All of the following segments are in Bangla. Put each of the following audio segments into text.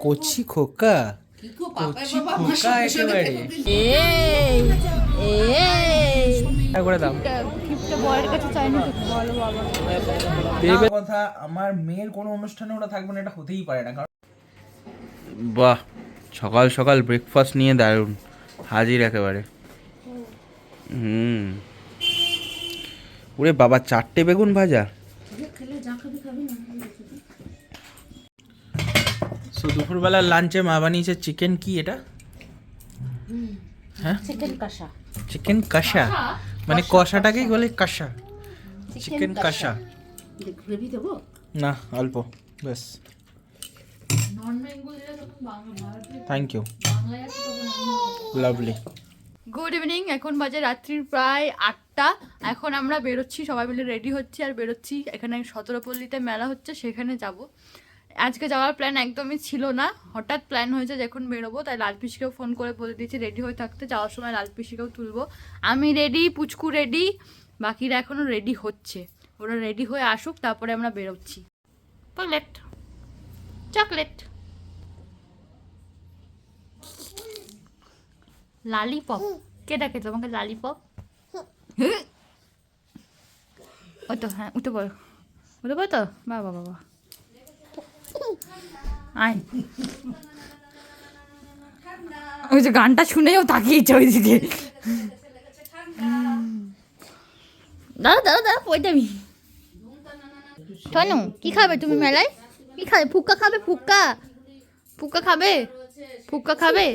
কচি খোকা? কচি খোকা একেবারে। করে দাও। কথা আমার মেয়ের কোনো অনুষ্ঠানে ওটা থাকবে না এটা হতেই পারে না কারণ বাহ সকাল সকাল ব্রেকফাস্ট নিয়ে দারুণ হাজির একেবারে। হুম। ওরে বাবা চারটে বেগুন ভাজা? সো দুপুরবেলার লাঞ্চে মা বানিয়েছে চিকেন কি এটা? হ্যাঁ? চিকেন কষা। চিকেন কষা। মানে কষাটাকেই বলে কষা। চিকেন কষা। গ্রেভি দেবো? না অল্প। ব্যাস। Thank you lovely good evening এখন বাজে রাত্রির প্রায় আটটা। এখন আমরা বেরোচ্ছি সবাই মিলে রেডি হচ্ছি আর বেরোচ্ছি। এখানে সতেরোপল্লীতে মেলা হচ্ছে সেখানে যাব। আজকে যাওয়ার প্ল্যান একদমই ছিল না। হঠাৎ প্ল্যান হয়েছে যখন বেরোবো তাই লাল পিসিকেও ফোন করে বলে দিয়েছি রেডি হয়ে থাকতে যাওয়ার সময় লাল পিসিকেও তুলবো। আমি রেডি পুচকু রেডি বাকিরা এখনও রেডি হচ্ছে। ওরা রেডি হয়ে আসুক তারপরে আমরা বেরোচ্ছি। চকলেট চকলেট লালিপপ কে ডাকে তোমাকে লালিপপ ও তো হ্যাঁ উঠে পড়ো। উঠে পড়ো তো? বাবা বাবা আয়। ওই যে গানটা শুনেও তাকিয়েছে ওইদিকে দাদা দাদা পড়ে যাবি শোনো, কি খাবে তুমি মেলায়? কি খাবে? ফুক্কা খাবে? ফুক্কা? ফুক্কা খাবে? ফুক্কা খাবে?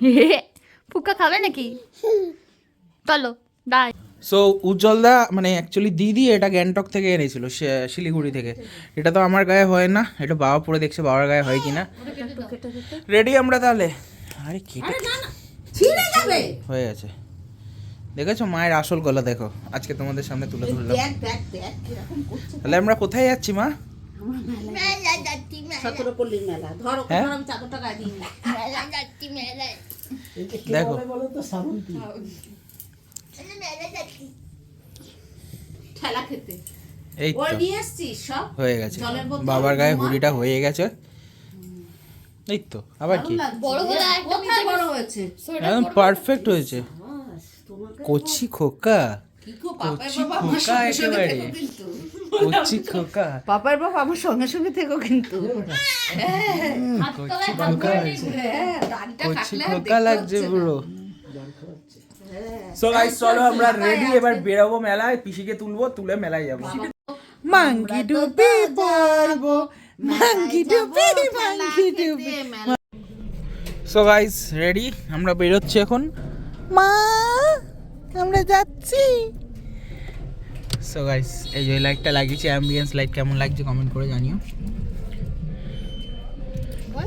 ফুক্কা খাবে নাকি? চলো দাই সো উজ্জ্বলদা মানে অ্যাকচুয়ালি দিদি এটা গ্যাংটক থেকে এনেছিল শিলিগুড়ি থেকে। এটা তো আমার গায়ে হয় না এটা বাবা পরে দেখছে বাবার গায়ে হয় কিনা। রেডি আমরা তাহলে? আরে কেটে যাবে। হয়ে গেছে। দেখেছ মায়ের আসল গলা দেখো। আজকে তোমাদের সামনে তুলে ধরলাম। তাহলে আমরা কোথায় যাচ্ছি মা? হ্যাঁ? দেখো। ঠেলা খেতে। এই তো। সব? হয়ে গেছে। বাবার গায়ে হুড়িটা হয়ে গেছে। এই তো আবার কি? বড় হলে একটা কোথায় বড় হয়েছে? একদম পারফেক্ট হয়েছে। কচি খোকা। কচি খোকা একেবারে। কচি খোকা। বাপের বাবা আমার সঙ্গে সঙ্গে থেকো কিন্তু। কচি খোকা হয়েছে। হ্যাঁ কচি খোকা লাগছে। পুরো। সো গাইস চলো আমরা রেডি এবার বেরাবো মেলায়। পিসিকে তুলবো তুলে মেলায় যাব। মাঙ্কি ডুবি পড়ব মাঙ্কি ডুবি মাঙ্কি ডুবি সো গাইস রেডি আমরা বেরোচ্ছি এখন। মা আমরা যাচ্ছি। সো গাইস এই যে লাইটটা লাগিয়েছি অ্যাম্বিয়েন্স লাইট কেমন লাগছে কমেন্ট করে জানিও। বল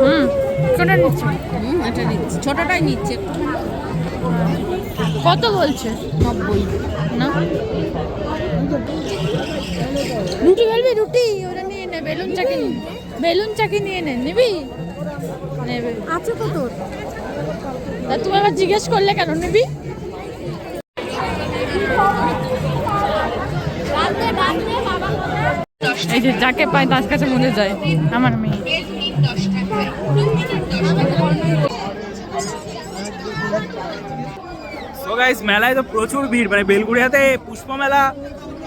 হুম কোনটা নিচ্ছে। এটা নিচ্ছে। ছোটটাই নিচ্ছে। কত বলছে? নব্বই। না? রুটি বলবি রুটি? ওরা নিয়ে নে বেলুন চাকি বেলুন চাকি নিয়ে নে নিবি? নেবে। আছে তো তোর তা তুমি আবার জিজ্ঞেস করলে কেন নিবি? এই যে যাকে পায় তার কাছে মনে যায়। আমার মেয়ে। সো গাইস মেলায় তো প্রচুর ভিড়। মানে বেলগুড়িয়াতে পুষ্প মেলা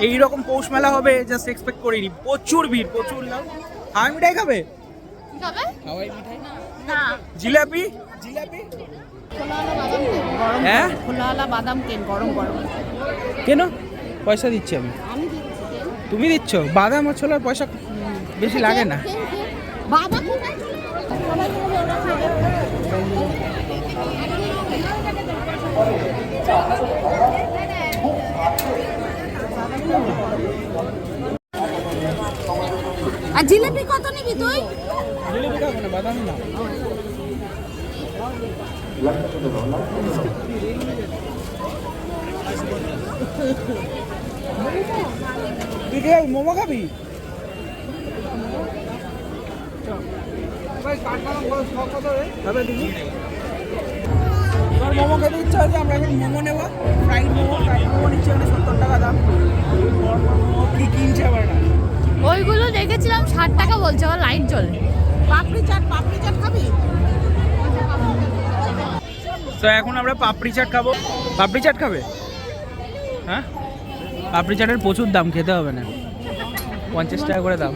এইরকম পৌষ মেলা হবে জাস্ট এক্সপেক্ট করিনি। প্রচুর ভিড় প্রচুর লোক হাওয়াই মিঠাই খাবে? হাওয়াই মিঠাই? না। জিলাপি? জিলাপি? হ্যাঁ বাদাম কেন গরম গরম। কেন? পয়সা দিচ্ছি আমি? তুমি দিচ্ছ? বাদাম আর ছোলার পয়সা বেশি লাগে না। আর জিলিপি কত নিবি তুই? জিলিপি খাব না বাদাম না। তুই কি মোমো খাবি? তোমার মোমো খেতে ইচ্ছা হচ্ছে আমরা এখন মোমো নেব। ফ্রাইড মোমো ফ্রাইড মোমো নিচ্ছে মানে সত্তর টাকা দাম। কি কিনছে আবার না ওইগুলো দেখেছিলাম ষাট টাকা বলছে আমার লাইন চলে পাপড়ি চাট পাপড়ি চাট খাবি? তো এখন আমরা পাপড়ি চাট খাব। পাপড়ি চাট খাবে? হ্যাঁ? পাপড়ি চাটের প্রচুর দাম খেতে হবে না। পঞ্চাশ টাকা করে দাম।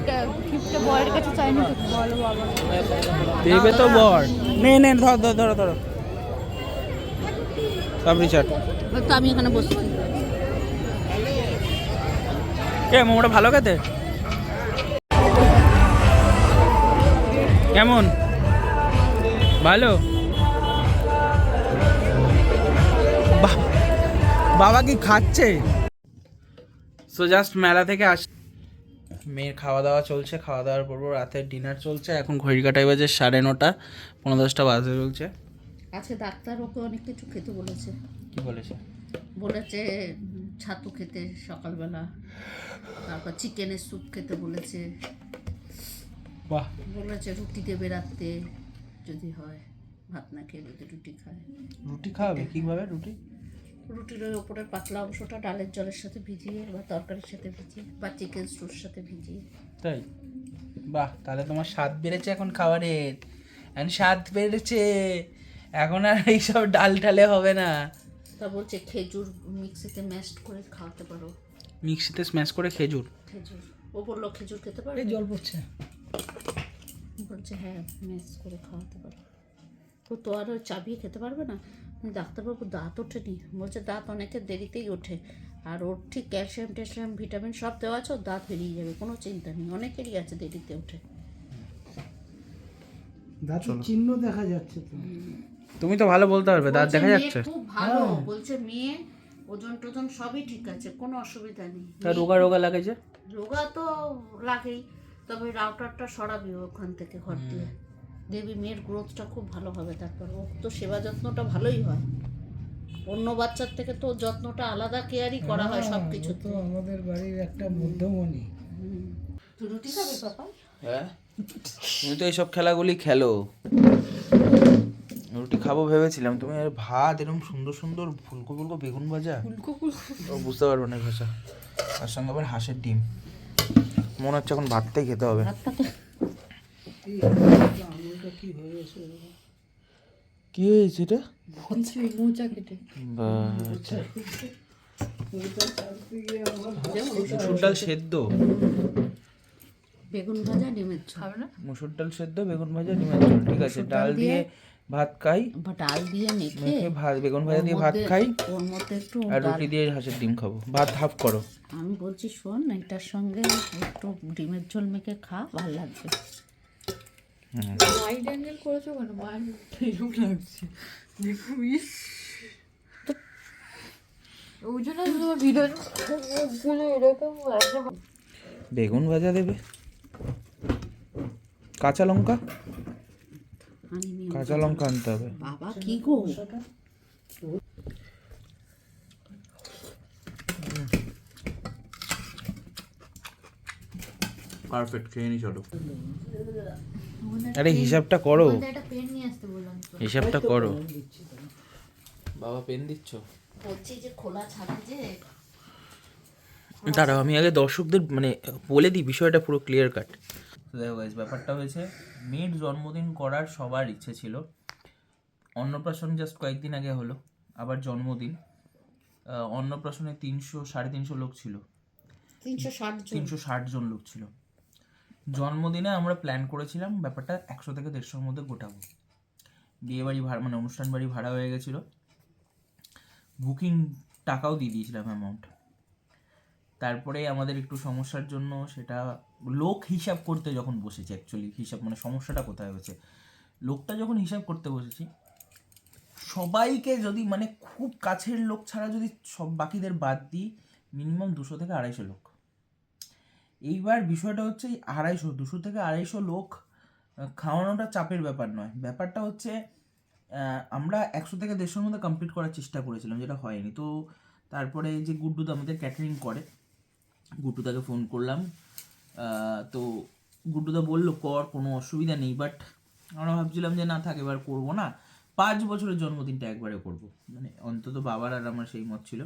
দেবে তো বর। নে নে ধর ধর ধরো ধরো। পাপড়ি চাট। তো আমি এখানে বসছি। কে মোমোটা ভালো খেতে? কেমন? ভালো? বাহ- বাবা কি খাচ্ছে? সো জাস্ট মেলা থেকে আস মেয়ের খাওয়া দাওয়া চলছে খাওয়া দাওয়ার পর পর রাতের ডিনার চলছে। এখন ঘড়ি কাটাই বাজে সাড়ে নটা পনেরো দশটা বাজে চলছে আজকে ডাক্তার ওকে অনেক কিছু খেতে বলেছে। কি বলেছে? বলেছে ছাতু খেতে সকালবেলা তারপর চিকেনের স্যুপ খেতে বলেছে। বাহ। বলেছে রুটি দেবে রাত্রে যদি হয় ভাত না খেয়ে যদি রুটি খায়। রুটি খাওয়াবে? কীভাবে রুটি? রুটির ওই ওপরের পাতলা অংশটা ডালের জলের সাথে ভিজিয়ে বা তরকারির সাথে ভিজিয়ে বা চিকেন স্যুর সাথে ভিজিয়ে। তাই? বাহ তাহলে তোমার স্বাদ বেড়েছে এখন খাবারের এখন স্বাদ বেড়েছে। এখন আর এইসব ডাল টালে হবে না। তা বলছে খেজুর মিক্সিতে ম্যাশ করে খাওয়াতে পারো। মিক্সিতে স্ম্যাশ করে খেজুর? খেজুর। ও বলল খেজুর খেতে পারো জল পড়ছে। বলছে হ্যাঁ ম্যাশ করে খাওয়াতে পারো। তো তো আর ওই চাবিয়ে খেতে পারবে না? ডাক্তারবাবু দাঁত ওঠেনি। বলছে দাঁত অনেকের দেরিতেই ওঠে। আর ওর ঠিক ক্যালসিয়াম ট্যালসিয়াম ভিটামিন সব দেওয়া আছে ওর দাঁত বেরিয়ে যাবে কোনো চিন্তা নেই। অনেকেরই আছে দেরিতে ওঠে। দাঁতের চিহ্ন দেখা যাচ্ছে তো। তুমি তো ভালো বলতে পারবে দাঁত দেখা যাচ্ছে। খুব ভালো। বলছে মেয়ে ওজন টোজন সবই ঠিক আছে কোনো অসুবিধা নেই। তা রোগা রোগা লাগেছে? রোগা তো লাগেই তবে রাউটারটা সরাবি ওখান থেকে ঘর দিয়ে। দেখবি মেয়ের গ্রোথটা খুব ভালো হবে তারপর ও তো সেবা যত্নটা ভালোই হয়। অন্য বাচ্চার থেকে তো যত্নটা আলাদা কেয়ারই করা হয় সব কিছু তো আমাদের বাড়ির একটা মধ্যমণি। রুটি খাবি পাপা? হ্যাঁ? তুমি তো এইসব খেলাগুলি খেলো। রুটি খাব ভেবেছিলাম। তুমি আর ভাত এরকম সুন্দর সুন্দর ফুলকো ফুলকো বেগুন ভাজা? ও বুঝতে পারব না ভাষা। তার সঙ্গে আবার হাঁসের ডিম। মনে হচ্ছে এখন ভাতটাই খেতে হবে। কি হয়েছে এটা? মোচা কেটে। আচ্ছা। মুসুর ডাল সেদ্ধ? বেগুন ভাজা ডিমের ঝোল। না? মুসুর ডাল সেদ্ধ বেগুন ভাজা ডিমের ঝোল ঠিক আছে। ডাল দিয়ে ভাত খাই। বা ডাল দিয়ে মেখে ভাত বেগুন ভাজা দিয়ে ভাত খাই। ওর মধ্যে একটু আর রুটি দিয়ে হাঁসের ডিম খাব। ভাত হাফ করো। আমি বলছি শোন এটার সঙ্গে একটু ডিমের ঝোল মেখে খা ভালো লাগবে। ওয়াইড অ্যাঙ্গেল করেছ কেন? মায়ের এরকম লাগছে। দেখো ওই জন্য আমি তোমার ভিডিও এরকম বেগুন ভাজা দেবে। কাঁচা লঙ্কা? কাঁচা লঙ্কা আনতে হবে। বাবা কি গো? পারফেক্ট খেয়ে নি চলো। আরে হিসাবটা করো। একটা পেন নিয়ে আসতে বললাম তো। হিসাবটা করো। বাবা পেন দিচ্ছ? বলছি যে খোলা ছাড়া যে দাঁড়াও আমি আগে দর্শকদের মানে বলে দিই বিষয়টা পুরো ক্লিয়ার কাট দেখো guys, ব্যাপারটা হয়েছে মেয়ের জন্মদিন করার সবার ইচ্ছে ছিল। অন্নপ্রাশন জাস্ট কয়েকদিন আগে হলো আবার জন্মদিন। অন্নপ্রাশনে তিনশো সাড়ে তিনশো লোক ছিল। তিনশো ষাট তিনশো ষাট জন লোক ছিল। জন্মদিনে আমরা প্ল্যান করেছিলাম ব্যাপারটা একশো থেকে দেড়শোর মধ্যে গোটাবো। বিয়ে বাড়ি ভাড়া মানে অনুষ্ঠান বাড়ি ভাড়া হয়ে গেছিল। বুকিং টাকাও দিয়ে দিয়েছিলাম অ্যামাউন্ট তারপরে আমাদের একটু সমস্যার জন্য সেটা লোক হিসাব করতে যখন বসেছি অ্যাকচুয়ালি হিসাব মানে সমস্যাটা কোথায় হয়েছে? লোকটা যখন হিসাব করতে বসেছি, সবাইকে যদি মানে খুব কাছের লোক ছাড়া যদি সব বাকিদের বাদ দিই মিনিমাম দুশো থেকে আড়াইশো লোক। এইবার বিষয়টা হচ্ছে এই আড়াইশো, দুশো থেকে আড়াইশো লোক খাওয়ানোটা চাপের ব্যাপার নয়। ব্যাপারটা হচ্ছে আমরা একশো থেকে দেড়শোর মধ্যে কমপ্লিট করার চেষ্টা করেছিলাম, যেটা হয়নি। তো তারপরে যে গুড্ডুদা আমাদের ক্যাটারিং করে গুড্ডুদাকে ফোন করলাম। তো গুড্ডুদা বলল, কর, কোনো অসুবিধা নেই। বাট আমরা ভাবছিলাম যে, না থাক, এবার করব না। পাঁচ বছরের জন্মদিনটা একবারে করব। মানে অন্তত বাবার আর আমার সেই মত ছিল।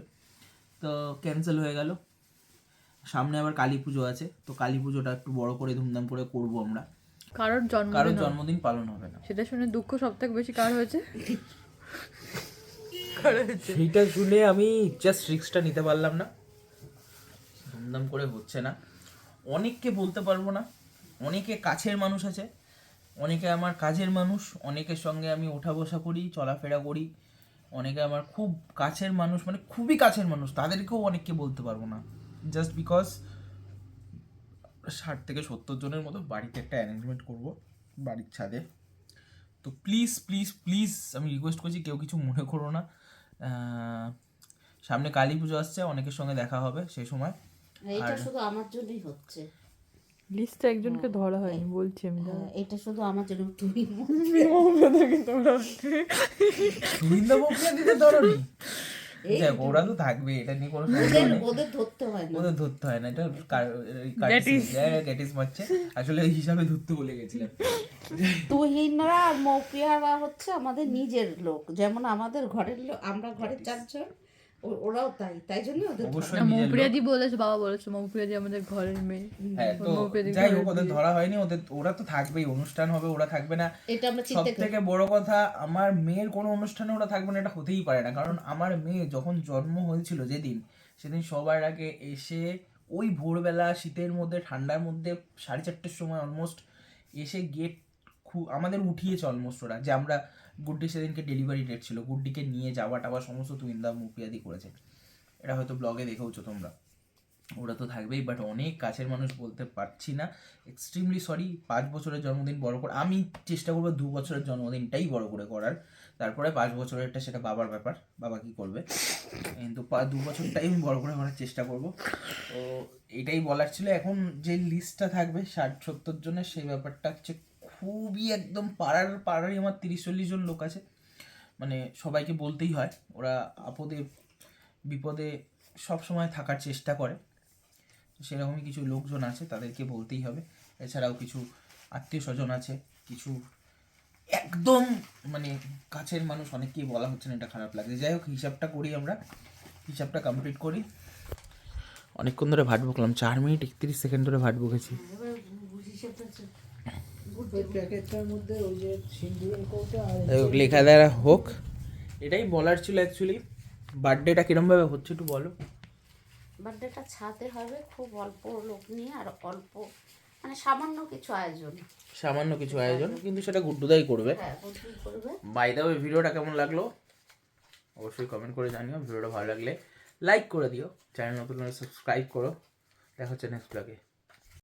তো ক্যান্সেল হয়ে গেল। সামনে আবার কালী পুজো আছে তো কালী পুজোটা একটু বড় করে ধুমধাম করে করব আমরা। কারোর জন্ম কারোর জন্মদিন পালন হবে না। সেটা শুনে দুঃখ সব থেকে বেশি কার হয়েছে? সেইটা শুনে আমি জাস্ট রিস্কটা নিতে পারলাম না। ধুমধাম করে হচ্ছে না। অনেককে বলতে পারব না। অনেকে কাছের মানুষ আছে অনেকে আমার কাজের মানুষ অনেকের সঙ্গে আমি ওঠা বসা করি চলাফেরা করি। অনেকে আমার খুব কাছের মানুষ মানে খুবই কাছের মানুষ তাদেরকেও অনেককে বলতে পারব না। জাস্ট বিকজ ষাট থেকে সত্তর জনের মতো বাড়িতে একটা অ্যারেঞ্জমেন্ট করব বাড়ির ছাদে। তো প্লিজ প্লিজ প্লিজ আমি রিকোয়েস্ট করছি কেউ কিছু মনে করো না। সামনে কালী পুজো আসছে অনেকের সঙ্গে দেখা হবে সেই সময়। এইটা শুধু আমার জন্যই হচ্ছে। লিস্টে একজনকে ধরা হয়নি বলছি আমি হ্যাঁ, এটা শুধু আমার জন্য তুমি গোবিন্দা বকুড়া দিতে ধরনি? ওরা তো থাকবে এটা নিয়ে কোনো ওদের ধরতে হয় না। ওদের ধরতে হয় না এটা ক্যাটিস মারছে। আসলে হিসাবে ধরতে বলে গেছিলাম। তুহিনরা আর মৌপিয়ারা হচ্ছে আমাদের নিজের লোক। যেমন আমাদের ঘরের লোক আমরা ঘরের চারজন ওরাও তাই তাই জন্য ওদের। মৌপ্রিয়াদি বলেছে বাবা বলেছে মৌপ্রিয়াদি আমাদের ঘরের মেয়ে। হ্যাঁ তো যাই হোক ওদের ধরা হয়নি ওদের ওরা তো থাকবেই অনুষ্ঠান হবে ওরা থাকবে না। এটা আমরা সব থেকে বড় কথা আমার মেয়ের কোনো অনুষ্ঠানে ওরা থাকবে না এটা হতেই পারে না। কারণ আমার মেয়ে যখন জন্ম হয়েছিল যেদিন সেদিন সবার আগে এসে ওই ভোরবেলা শীতের মধ্যে ঠান্ডার মধ্যে সাড়ে চারটের সময় অলমোস্ট এসে গেট খু আমাদের উঠিয়েছে অলমোস্ট ওরা যে আমরা গুড্ডি সেদিনকে ডেলিভারি ডেট ছিল। গুড্ডিকে নিয়ে যাওয়া টাওয়া সমস্ত তুইন্দা মুপিয়াদি করেছে। এটা হয়তো ব্লগে দেখেওছো তোমরা। ওরা তো থাকবেই বাট অনেক কাছের মানুষ বলতে পারছি না। এক্সট্রিমলি সরি পাঁচ বছরের জন্মদিন বড় করে আমি চেষ্টা করব দু বছরের জন্মদিনটাই বড় করে করার। তারপরে পাঁচ বছরেরটা সেটা বাবার ব্যাপার। বাবা কি করবে? কিন্তু দু বছরটাই আমি বড় করে করার চেষ্টা করব। তো এটাই বলার ছিল। এখন যে লিস্টটা থাকবে, ষাট সত্তর জনের, সেই ব্যাপারটা হচ্ছে খুবই একদম পাড়ার, পাড়ারই আমার তিরিশ চল্লিশ জন লোক আছে। মানে সবাইকে বলতেই হয়, ওরা আপদে, বিপদে সব সময় থাকার চেষ্টা করে। সেরকমই কিছু লোকজন আছে, তাদেরকে বলতেই হবে। এছাড়াও কিছু আত্মীয় স্বজন আছে, কিছু একদম মানে কাছের মানুষ, অনেককেই বলা হচ্ছে না, এটা খারাপ লাগে যাই হোক, হিসাবটা করি আমরা। হিসাবটা কমপ্লিট করি। অনেকক্ষণ ধরে ভাট বকলাম, চার মিনিট একত্রিশ সেকেন্ড ধরে ভাট বকেছি। ওই প্যাকেটটার মধ্যে ওই যে সিন্দুরের কৌটা আর লেখা দেওয়া হোক। এটাই বলার ছিল অ্যাকচুয়ালি বার্থডেটা কিরমভাবে হচ্ছে একটু বলো। বার্থডেটা ছাদে হবে খুব অল্প লোক নিয়ে আর অল্প মানে সামান্য কিছু আয়োজন। সামান্য কিছু আয়োজন কিন্তু সেটা গুড্ডুদাই করবে। হ্যাঁ বাই দা ওয়ে ভিডিওটা কেমন লাগল? অবশ্যই কমেন্ট করে জানিও ভিডিওটা ভালো লাগলে লাইক করে দিও। চ্যানেল নতুন সাবস্ক্রাইব করো। দেখা হচ্ছে নেক্সট ব্লগে